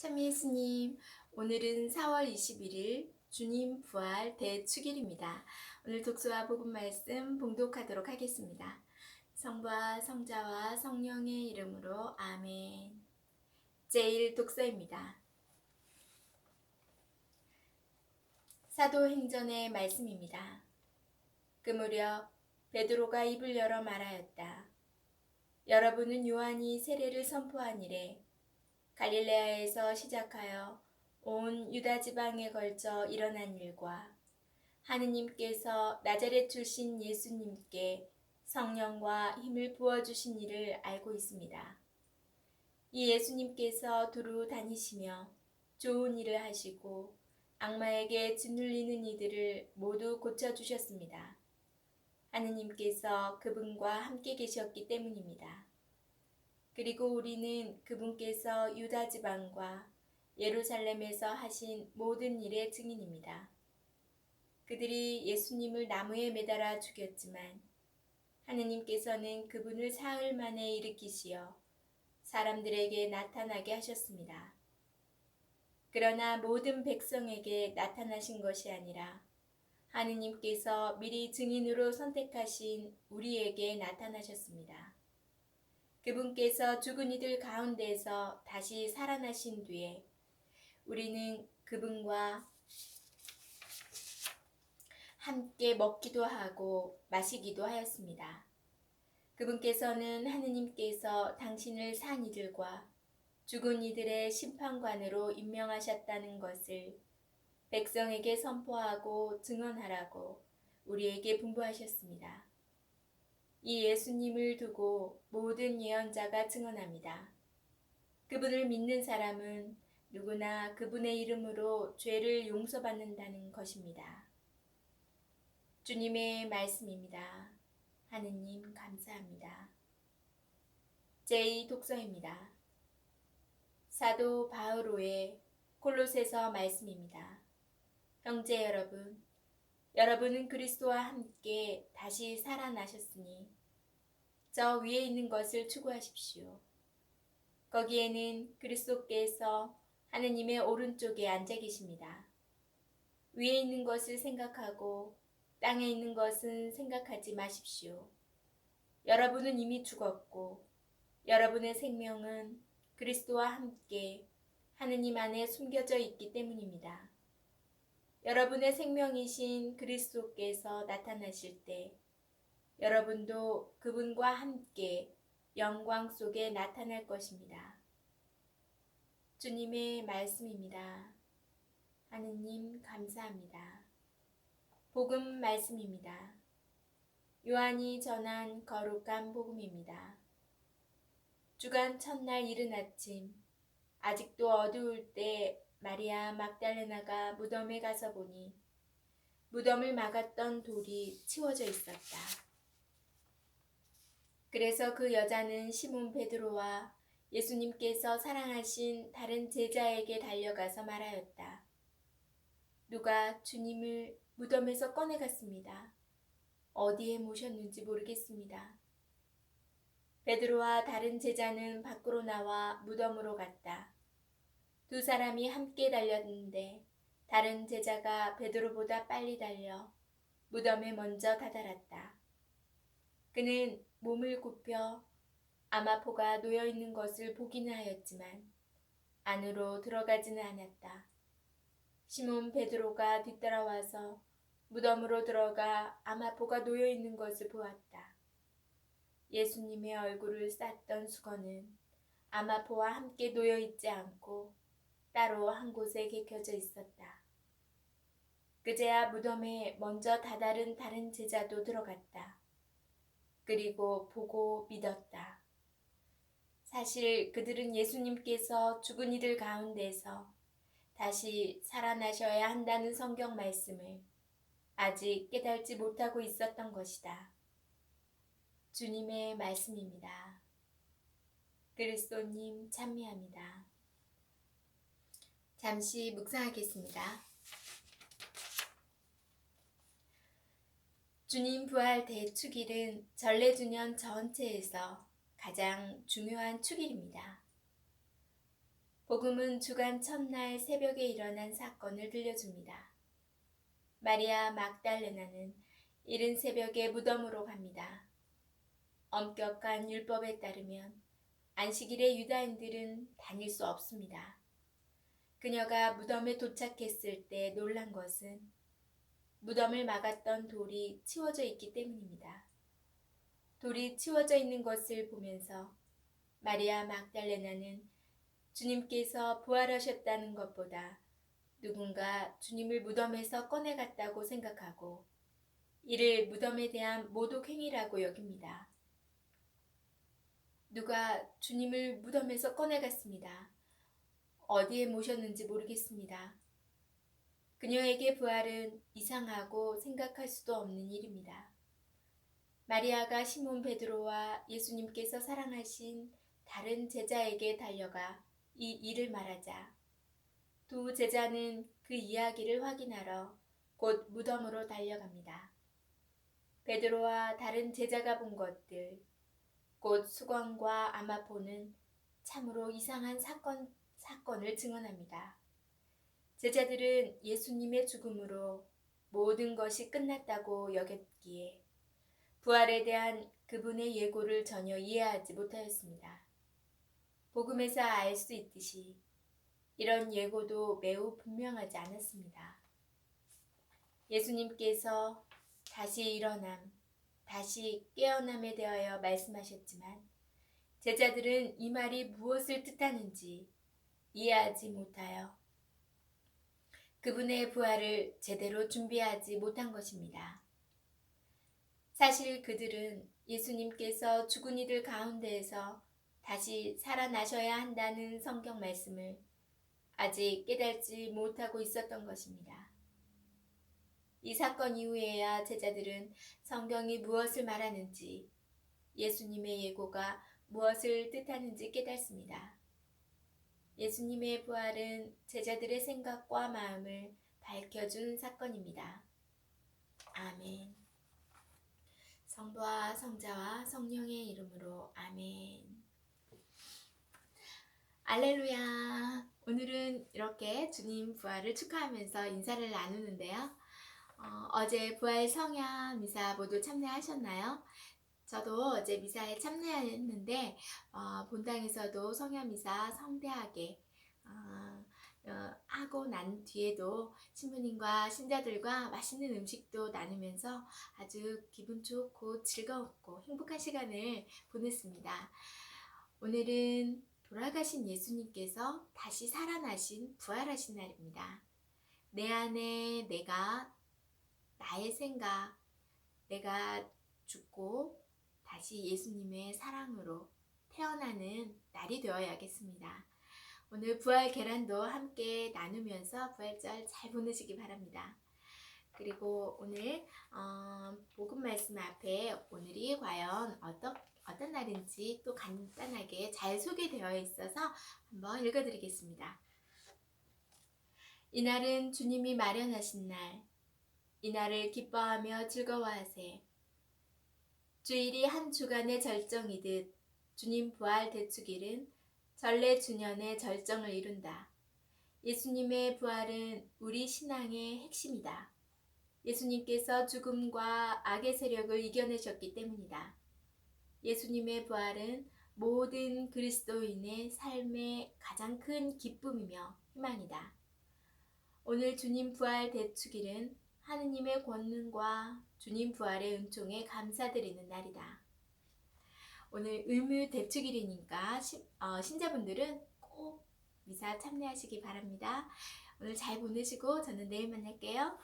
참 예수님, 오늘은 4월 21일 주님 부활 대축일입니다. 오늘 독서와 복음 말씀 봉독하도록 하겠습니다. 성부와 성자와 성령의 이름으로 아멘. 제1 독서입니다. 사도행전의 말씀입니다. 그 무렵 베드로가 입을 열어 말하였다. 여러분은 요한이 세례를 선포한 이래 갈릴레아에서 시작하여 온 유다 지방에 걸쳐 일어난 일과 하느님께서 나자렛 출신 예수님께 성령과 힘을 부어 주신 일을 알고 있습니다. 이 예수님께서 두루 다니시며 좋은 일을 하시고 악마에게 짓눌리는 이들을 모두 고쳐 주셨습니다. 하느님께서 그분과 함께 계셨기 때문입니다. 그리고 우리는 그분께서 유다 지방과 예루살렘에서 하신 모든 일의 증인입니다. 그들이 예수님을 나무에 매달아 죽였지만 하느님께서는 그분을 사흘 만에 일으키시어 사람들에게 나타나게 하셨습니다. 그러나 모든 백성에게 나타나신 것이 아니라 하느님께서 미리 증인으로 선택하신 우리에게 나타나셨습니다. 그분께서 죽은 이들 가운데서 다시 살아나신 뒤에 우리는 그분과 함께 먹기도 하고 마시기도 하였습니다. 그분께서는 하느님께서 당신을 산 이들과 죽은 이들의 심판관으로 임명하셨다는 것을 백성에게 선포하고 증언하라고 우리에게 분부하셨습니다. 이 예수님을 두고 모든 예언자가 증언합니다. 그분을 믿는 사람은 누구나 그분의 이름으로 죄를 용서받는다는 것입니다. 주님의 말씀입니다. 하느님 감사합니다. 제2 독서입니다. 사도 바오로의 콜로세서 말씀입니다. 형제 여러분, 여러분은 그리스도와 함께 다시 살아나셨으니 저 위에 있는 것을 추구하십시오. 거기에는 그리스도께서 하느님의 오른쪽에 앉아 계십니다. 위에 있는 것을 생각하고 땅에 있는 것은 생각하지 마십시오. 여러분은 이미 죽었고 여러분의 생명은 그리스도와 함께 하느님 안에 숨겨져 있기 때문입니다. 여러분의 생명이신 그리스도께서 나타나실 때 여러분도 그분과 함께 영광 속에 나타날 것입니다. 주님의 말씀입니다. 하느님 감사합니다. 복음 말씀입니다. 요한이 전한 거룩한 복음입니다. 주간 첫날 이른 아침 아직도 어두울 때 마리아 막달레나가 무덤에 가서 보니 무덤을 막았던 돌이 치워져 있었다. 그래서 그 여자는 시몬 베드로와 예수님께서 사랑하신 다른 제자에게 달려가서 말하였다. 누가 주님을 무덤에서 꺼내갔습니다. 어디에 모셨는지 모르겠습니다. 베드로와 다른 제자는 밖으로 나와 무덤으로 갔다. 두 사람이 함께 달렸는데 다른 제자가 베드로보다 빨리 달려 무덤에 먼저 다다랐다. 그는 몸을 굽혀 아마포가 놓여 있는 것을 보기는 하였지만 안으로 들어가지는 않았다. 시몬 베드로가 뒤따라와서 무덤으로 들어가 아마포가 놓여 있는 것을 보았다. 예수님의 얼굴을 쌌던 수건은 아마포와 함께 놓여 있지 않고 따로 한 곳에 개켜져 있었다. 그제야 무덤에 먼저 다다른 다른 제자도 들어갔다. 그리고 보고 믿었다. 사실 그들은 예수님께서 죽은 이들 가운데서 다시 살아나셔야 한다는 성경 말씀을 아직 깨달지 못하고 있었던 것이다. 주님의 말씀입니다. 그리스도님 찬미합니다. 잠시 묵상하겠습니다. 주님 부활 대축일은 전래주년 전체에서 가장 중요한 축일입니다. 복음은 주간 첫날 새벽에 일어난 사건을 들려줍니다. 마리아 막달레나는 이른 새벽에 무덤으로 갑니다. 엄격한 율법에 따르면 안식일에 유다인들은 다닐 수 없습니다. 그녀가 무덤에 도착했을 때 놀란 것은 무덤을 막았던 돌이 치워져 있기 때문입니다. 돌이 치워져 있는 것을 보면서 마리아 막달레나는 주님께서 부활하셨다는 것보다 누군가 주님을 무덤에서 꺼내갔다고 생각하고 이를 무덤에 대한 모독 행위라고 여깁니다. 누가 주님을 무덤에서 꺼내갔습니다. 어디에 모셨는지 모르겠습니다. 그녀에게 부활은 이상하고 생각할 수도 없는 일입니다. 마리아가 시몬 베드로와 예수님께서 사랑하신 다른 제자에게 달려가 이 일을 말하자 두 제자는 그 이야기를 확인하러 곧 무덤으로 달려갑니다. 베드로와 다른 제자가 본 것들, 곧 수건과 아마포는 참으로 이상한 사건, 사건을 증언합니다. 제자들은 예수님의 죽음으로 모든 것이 끝났다고 여겼기에 부활에 대한 그분의 예고를 전혀 이해하지 못하였습니다. 복음에서 알 수 있듯이 이런 예고도 매우 분명하지 않았습니다. 예수님께서 다시 일어남, 다시 깨어남에 대하여 말씀하셨지만 제자들은 이 말이 무엇을 뜻하는지 이해하지 못하여 그분의 부활을 제대로 준비하지 못한 것입니다. 사실 그들은 예수님께서 죽은 이들 가운데에서 다시 살아나셔야 한다는 성경 말씀을 아직 깨달지 못하고 있었던 것입니다. 이 사건 이후에야 제자들은 성경이 무엇을 말하는지 예수님의 예고가 무엇을 뜻하는지 깨닫습니다. 예수님의 부활은 제자들의 생각과 마음을 밝혀준 사건입니다. 아멘. 성부와 성자와 성령의 이름으로 아멘. 알렐루야. 오늘은 이렇게 주님 부활을 축하하면서 인사를 나누는데요. 어, 제 부활 성야 미사 모두 참여하셨나요? 저도 어제 미사에 참여했는데 어, 본당에서도 성야 미사 성대하게 어, 어, 하고 난 뒤에도 신부님과 신자들과 맛있는 음식도 나누면서 아주 기분 좋고 즐거웠고 행복한 시간을 보냈습니다. 오늘은 돌아가신 예수님께서 다시 살아나신 부활하신 날입니다. 내 안에 내가 나의 생각, 내가 죽고 다시 예수님의 사랑으로 태어나는 날이 되어야겠습니다. 오늘 부활 계란도 함께 나누면서 부활절 잘 보내시기 바랍니다. 그리고 오늘 어, 복음 말씀 앞에 오늘이 과연 어떤 어떤 날인지 또 간단하게 잘 소개되어 있어서 한번 읽어드리겠습니다. 이날은 주님이 마련하신 날, 이날을 기뻐하며 즐거워하세. 주일이 한 주간의 절정이듯 주님 부활 대축일은 전래 주년의 절정을 이룬다. 예수님의 부활은 우리 신앙의 핵심이다. 예수님께서 죽음과 악의 세력을 이겨내셨기 때문이다. 예수님의 부활은 모든 그리스도인의 삶의 가장 큰 기쁨이며 희망이다. 오늘 주님 부활 대축일은 하느님의 권능과 주님 부활의 은총에 감사드리는 날이다. 오늘 의무 대축일이니까 어, 신자분들은 꼭 미사 참여하시기 바랍니다. 오늘 잘 보내시고 저는 내일 만날게요.